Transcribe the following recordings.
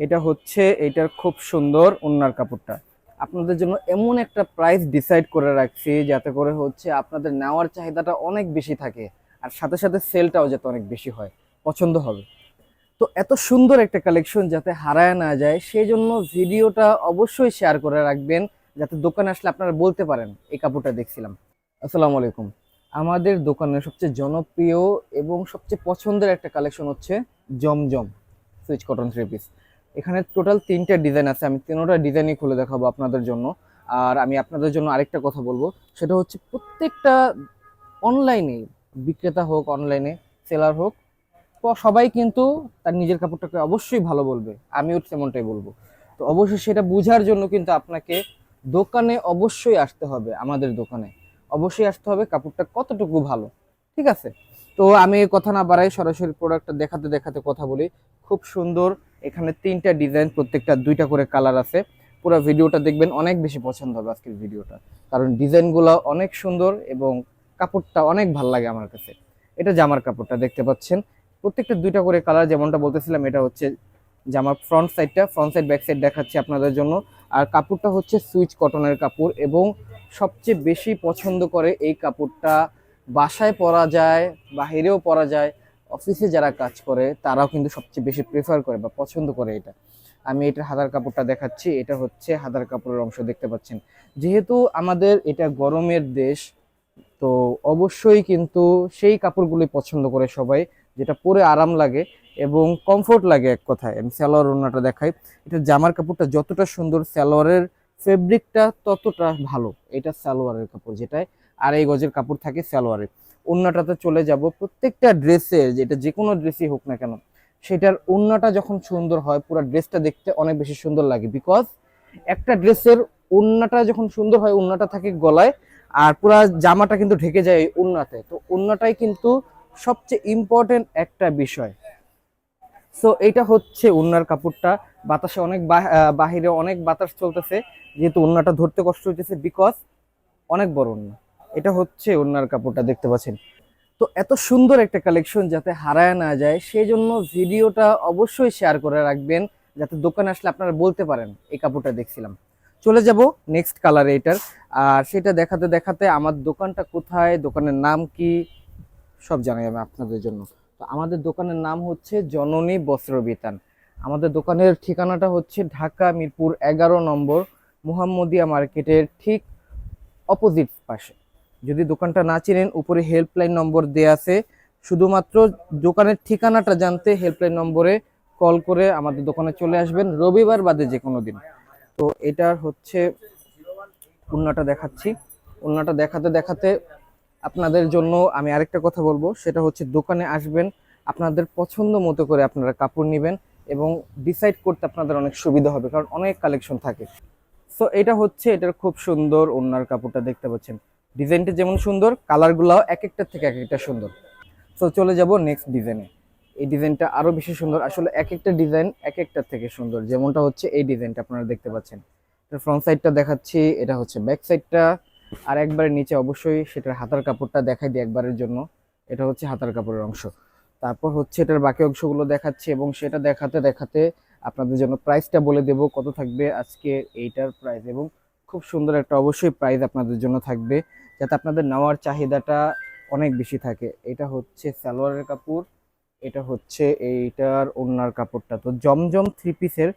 এটা হচ্ছে, এটার খুব সুন্দর ওন্নার কাপড়টা। আপনাদের জন্য এমন একটা প্রাইস ডিসাইড করে রাখছি যাতে করে হচ্ছে আপনাদের নেওয়ার চাহিদাটা অনেক বেশি থাকে আর সাথে সাথে সেলটাও যাতে অনেক বেশি হয়। পছন্দ হবে। তো এত সুন্দর একটা কালেকশন যাতে হারায় না যায়, সেই জন্য ভিডিওটা অবশ্যই শেয়ার করে রাখবেন যাতে দোকানে আসলে আপনারা বলতে পারেন, এই কাপড়টা দেখছিলাম। আসসালামু আলাইকুম। আমাদের দোকানের সবচেয়ে জনপ্রিয় এবং সবচেয়ে পছন্দের একটা কালেকশন হচ্ছে জমজম সুইচ কটন থ্রি পিস এখানে টোটাল তিনটা ডিজাইন আছে, আমি তিনোটা ডিজাইনই খুলে দেখাবো আপনাদের জন্য। আর আমি আপনাদের জন্য আরেকটা কথা বলব, সেটা হচ্ছে প্রত্যেকটা অনলাইনে বিক্রেতা হোক অনলাইনে সেলার হোক সবাই কিন্তু তার নিজের কাপড়টাকে অবশ্যই ভালো বলবে, আমিও তেমনটাই বলব। তো অবশ্যই সেটা বোঝার জন্য কিন্তু আপনাকে দোকানে অবশ্যই আসতে হবে, আমাদের দোকানে। অবশ্যই আসতে হবে কাপড়টা কতটুকু ভালো, ঠিক আছে? তো আমি কথা না বাড়াই, সরাসরি প্রোডাক্টটা দেখাতে দেখাতে কথা বলি। খুব সুন্দর এখানে তিনটা ডিজাইন, প্রত্যেকটা দুইটা করে কালার আছে। পুরো ভিডিওটা দেখবেন, অনেক বেশি পছন্দ হবে আজকের ভিডিওটা। কারণ ডিজাইনগুলো অনেক সুন্দর এবং কাপড়টা অনেক ভালো লাগে আমার কাছে। এটা জামার কাপড়টা দেখতে পাচ্ছেন। প্রত্যেকটা দুইটা করে কালার যেমনটা বলতেছিলাম, এটা হচ্ছে জামার ফ্রন্ট সাইডটা ফ্রন্ট সাইড ব্যাক সাইড দেখাচ্ছি আপনাদের জন্য। আর কাপড়টা হচ্ছে সুইচ কটনের কাপড় এবং সবচেয়ে বেশি পছন্দ করে এই কাপড়টা বাসায় পরা যায়, বাহিরেও পরা যায়। অফিসে যারা কাজ করে, তারাও কিন্তু সবচেয়ে বেশি প্রেফার করে বা পছন্দ করে এটা। আমি এটার হাতার কাপড়টা দেখাচ্ছি। এটা হচ্ছে হাতার কাপড়ের অংশ, দেখতে পাচ্ছেন। যেহেতু আমাদের এটা গরমের দেশ, তো অবশ্যই কিন্তু সেই কাপড়গুলি পছন্দ করে সবাই, যেটা পরে আরাম লাগে এবং কমফোর্ট লাগে এক কথায়। আমি সালোয়ার ওড়নাটা দেখাই। এটা জামার কাপড়টা যতটা সুন্দর, সালোয়ারের ফেব্রিকটা ততটা ভালো। এটা সালোয়ারের কাপড় যেটায় আড়াই গজের কাপড় থাকে সালোয়ারে ওড়নাটাতে চলে যাব প্রত্যেকটা ড্রেসের, যেটা যে কোনো ড্রেসই হোক না কেন, সেটার ওড়নাটা যখন সুন্দর হয়, পুরো ড্রেসটা দেখতে অনেক বেশি সুন্দর লাগে। বিকজ একটা ড্রেসের ওড়নাটা যখন সুন্দর হয়, ওড়নাটা থাকে গলায়, আর পুরো জামাটা কিন্তু ঢেকে যায় এই ওড়নাতে। তো ওড়নাটাই কিন্তু সবচেয়ে ইম্পর্টেন্ট একটা বিষয়। সো এটা হচ্ছে ওড়নার কাপড়টা। বাতাসে অনেক বাহিরে অনেক বাতাস চলতেছে। যেহেতু ওড়নাটা ধরতে কষ্ট হইতেছে বিকজ অনেক বড় ওড়না। এটা হচ্ছে ওড়নার কাপড়টা, দেখতে পাচ্ছেন। তো এত সুন্দর একটা কালেকশন যাতে হারায় না যায়, সেই জন্য ভিডিওটা অবশ্যই শেয়ার করে রাখবেন, যাতে দোকানে আসলে আপনারা বলতে পারেন, এই কাপড়টা দেখছিলাম। চলে যাব নেক্সট কালারে এটার। আর সেটা দেখাতে দেখাতে আমার দোকানটা কোথায়, দোকানের নাম কি, সব জানাই আমি আপনাদের জন্য। তো আমাদের দোকানের নাম হচ্ছে জননী বস্ত্র বিতান আমাদের দোকানের ঠিকানাটা হচ্ছে ঢাকা মিরপুর এগারো নম্বর, মুহাম্মদিয়া মার্কেটের ঠিক অপোজিট পাশে। যদি দোকানটা না চিনেন, উপরে হেল্পলাইন নম্বর দেয়া আছে। শুধুমাত্র দোকানের ঠিকানাটা জানতে হেল্পলাইন নম্বরে কল করে আমাদের দোকানে চলে আসবেন, রবিবার বাদে যে কোনো দিন। তো এটার হচ্ছে উন্নাটা দেখাচ্ছি। উন্নাটা দেখাতে দেখাতে আপনাদের জন্য আমি আরেকটা কথা বলব, সেটা হচ্ছে দোকানে আসবেন, আপনাদের পছন্দ মতো করে আপনারা কাপড় নেবেন এবং ডিসাইড করতে আপনাদের অনেক সুবিধা হবে, কারণ অনেক কালেকশন থাকে। সো এটা হচ্ছে, এটার খুব সুন্দর ওনার কাপড়টা দেখতে পাচ্ছেন। ডিজাইনটা যেমন সুন্দর, কালারগুলোও এক একটার থেকে এক একটা সুন্দর। সো চলে যাব নেক্সট ডিজাইনে এই ডিজাইনটা আরও বেশি সুন্দর, আসলে এক একটা ডিজাইন এক একটার থেকে সুন্দর। যেমনটা হচ্ছে এই ডিজাইনটা আপনারা দেখতে পাচ্ছেন। এটা ফ্রন্ট সাইডটা দেখাচ্ছি, এটা হচ্ছে ব্যাক সাইডটা আর একবারে নিচে অবশ্যই সেটার হাতার কাপড়টা দেখাই দিই একবারের জন্য। এটা হচ্ছে হাতার কাপড়ের অংশ। তারপর হচ্ছে এটার বাকি অংশগুলো দেখাচ্ছি এবং সেটা দেখাতে দেখাতে আপনাদের জন্য প্রাইসটা বলে দেব কত থাকবে আজকে এইটার প্রাইস এবং খুব সুন্দর একটা অবশ্যই প্রাইস আপনাদের জন্য থাকবে। যাতে আপনাদের নেওয়ার চাহিদাটা অনেক বেশি থাকে। এটা হচ্ছে সালোয়ারের কাপড়, এটা হচ্ছে এইটার ওড়নার কাপড়টা। তো জমজম থ্রি পিসের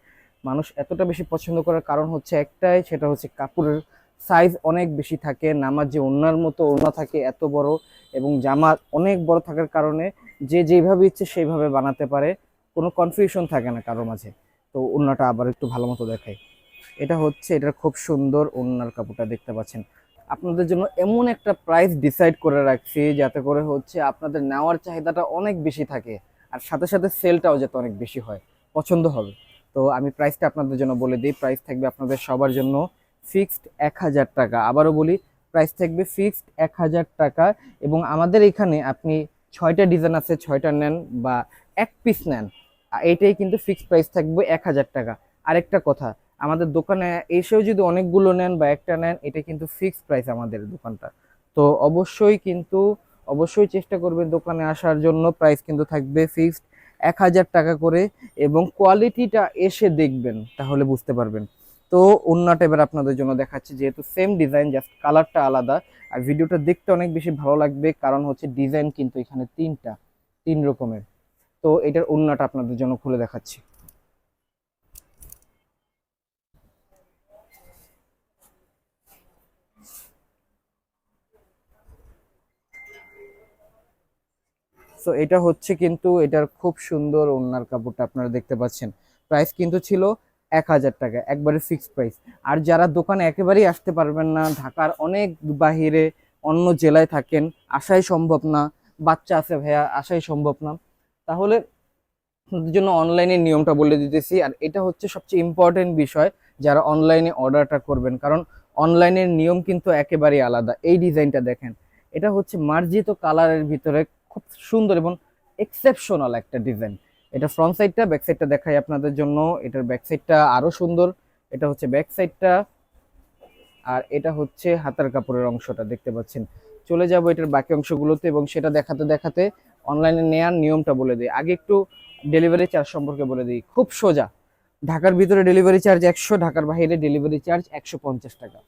মানুষ এতটা বেশি পছন্দ করার কারণ হচ্ছে একটাই, সেটা হচ্ছে কাপড়ের সাইজ অনেক বেশি থাকে নামার যে ওড়নার মতো ওড়না থাকে এত বড় এবং জামা অনেক বড় থাকার কারণে যে যেভাবে ইচ্ছে সেইভাবে বানাতে পারে, কোনো কনফিউশন থাকে না কারও মাঝে। তো ওড়নাটা আবার একটু ভালো মতো দেখায় এটা হচ্ছে, এটার খুব সুন্দর ওড়নার কাপড়টা দেখতে পাচ্ছেন। আপনাদের জন্য এমন একটা প্রাইস ডিসাইড করে রাখছি, যাতে করে হচ্ছে আপনাদের নেওয়ার চাহিদাটা অনেক বেশি থাকে আর সাথে সাথে সেলটাও যাতে অনেক বেশি হয়। পছন্দ হবে। তো আমি প্রাইসটা আপনাদের জন্য বলে দিই প্রাইস থাকবে আপনাদের সবার জন্য ফিক্সড এক হাজার টাকা। আবারও বলি প্রাইস থাকবে ফিক্সড এক হাজার টাকা এবং আমাদের এখানে আপনি ছয়টা ডিজাইন আছে, ছয়টা নেন বা এক পিস নেন, এইটাই কিন্তু ফিক্সড প্রাইস থাকবে এক হাজার টাকা। আরেকটা কথা আমাদের দোকানে এসেও যদি অনেকগুলো নেন বা একটা নেন, এটা কিন্তু ফিক্সড প্রাইস আমাদের দোকানটা। তো অবশ্যই কিন্তু, অবশ্যই চেষ্টা করবেন দোকানে আসার জন্য। প্রাইস কিন্তু থাকবে ফিক্সড এক হাজার টাকা করে এবং কোয়ালিটিটা এসে দেখবেন, তাহলে বুঝতে পারবেন। তো অন্যটা এবার আপনাদের জন্য দেখাচ্ছি, যেহেতু সেম ডিজাইন জাস্ট কালারটা আলাদা। আর ভিডিওটা দেখতে অনেক বেশি ভালো লাগবে, কারণ হচ্ছে ডিজাইন কিন্তু এখানে তিনটা, তিন রকমের। তো এটার অন্যটা আপনাদের জন্য খুলে দেখাচ্ছি। সো এটা হচ্ছে কিন্তু এটার খুব সুন্দর ওড়নার কাপড়টা আপনারা দেখতে পাচ্ছেন। প্রাইস কিন্তু ছিল এক হাজার টাকা, একবারে ফিক্সড প্রাইস আর যারা দোকানে একেবারেই আসতে পারবেন না, ঢাকার অনেক বাহিরে অন্য জেলায় থাকেন, আসাই সম্ভব না, বাচ্চা আছে ভাইয়া, আসাই সম্ভব না। তাহলে জন্য অনলাইনে নিয়মটা বলে দিতেছি। আর এটা হচ্ছে সবচেয়ে ইম্পর্টেন্ট বিষয়, যারা অনলাইনে অর্ডারটা করবেন। কারণ অনলাইনের নিয়ম কিন্তু একেবারেই আলাদা। এই ডিজাইনটা দেখেন, এটা হচ্ছে মার্জিত কালারের ভিতরে খুব সুন্দর এবং এক্সেপশনাল একটা ডিজাইন এটা ফ্রন্ট সাইডটা ব্যাক সাইডটা দেখাই আপনাদের জন্য। এটার ব্যাক সাইডটা আরও সুন্দর। এটা হচ্ছে ব্যাক সাইডটা আর এটা হচ্ছে হাতার কাপড়ের অংশটা, দেখতে পাচ্ছেন। চলে যাব এটার বাকি অংশগুলোতে এবং সেটা দেখাতে দেখাতে অনলাইনে নেয়ার নিয়মটা বলে দিই। আগে একটু ডেলিভারি চার্জ সম্পর্কে বলে দিই। খুব সোজা। ঢাকার ভিতরে ডেলিভারি চার্জ একশো, ঢাকার বাইরে ডেলিভারি চার্জ একশো পঞ্চাশ টাকা।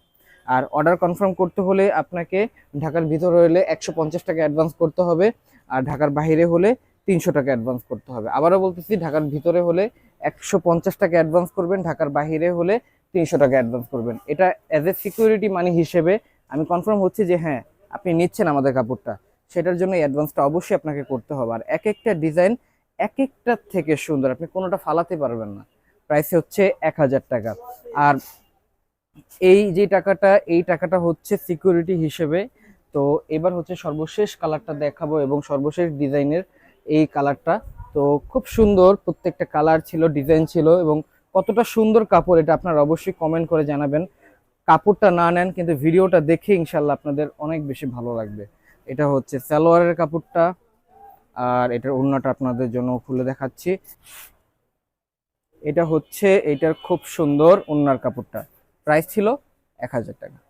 আর অর্ডার কনফার্ম করতে হলে আপনাকে ঢাকার ভিতরে হলে একশো পঞ্চাশ টাকা অ্যাডভান্স করতে হবে। আর ঢাকার বাইরে হলে তিনশো টাকা অ্যাডভান্স করতে হবে। আবারও বলতেছি, ঢাকার ভিতরে হলে একশো পঞ্চাশ টাকা অ্যাডভান্স করবেন, ঢাকার বাইরে হলে তিনশো টাকা অ্যাডভান্স করবেন। এটা অ্যাজ এ সিকিউরিটি মানি হিসেবে আমি কনফার্ম হচ্ছি যে হ্যাঁ আপনি নিচ্ছেন আমাদের কাপড়টা। সেটার জন্য অ্যাডভান্সটা অবশ্যই আপনাকে করতে হবে। আর এক একটা ডিজাইন এক একটা থেকে সুন্দর, আপনি কোনোটা ফালাতে পারবেন না। প্রাইস হচ্ছে এক হাজার টাকা। আর এই যে টাকাটা, এই টাকাটা হচ্ছে সিকিউরিটি হিসেবে তো এবার হচ্ছে সর্বশেষ কালারটা দেখাবো এবং সর্বশেষ ডিজাইনের এই কালারটা। তো খুব সুন্দর প্রত্যেকটা কালার ছিল, ডিজাইন ছিল এবং কতটা সুন্দর কাপড় এটা আপনারা অবশ্যই কমেন্ট করে জানাবেন। কাপড়টা না নেন কিন্তু ভিডিওটা দেখে ইনশাল্লাহ আপনাদের অনেক বেশি ভালো লাগবে। এটা হচ্ছে সালোয়ারের কাপড়টা আর এটার ওড়নাটা আপনাদের জন্য খুলে দেখাচ্ছি। এটা হচ্ছে, এটার খুব সুন্দর ওড়নার কাপড়টা। প্রাইস ছিল এক হাজার টাকা।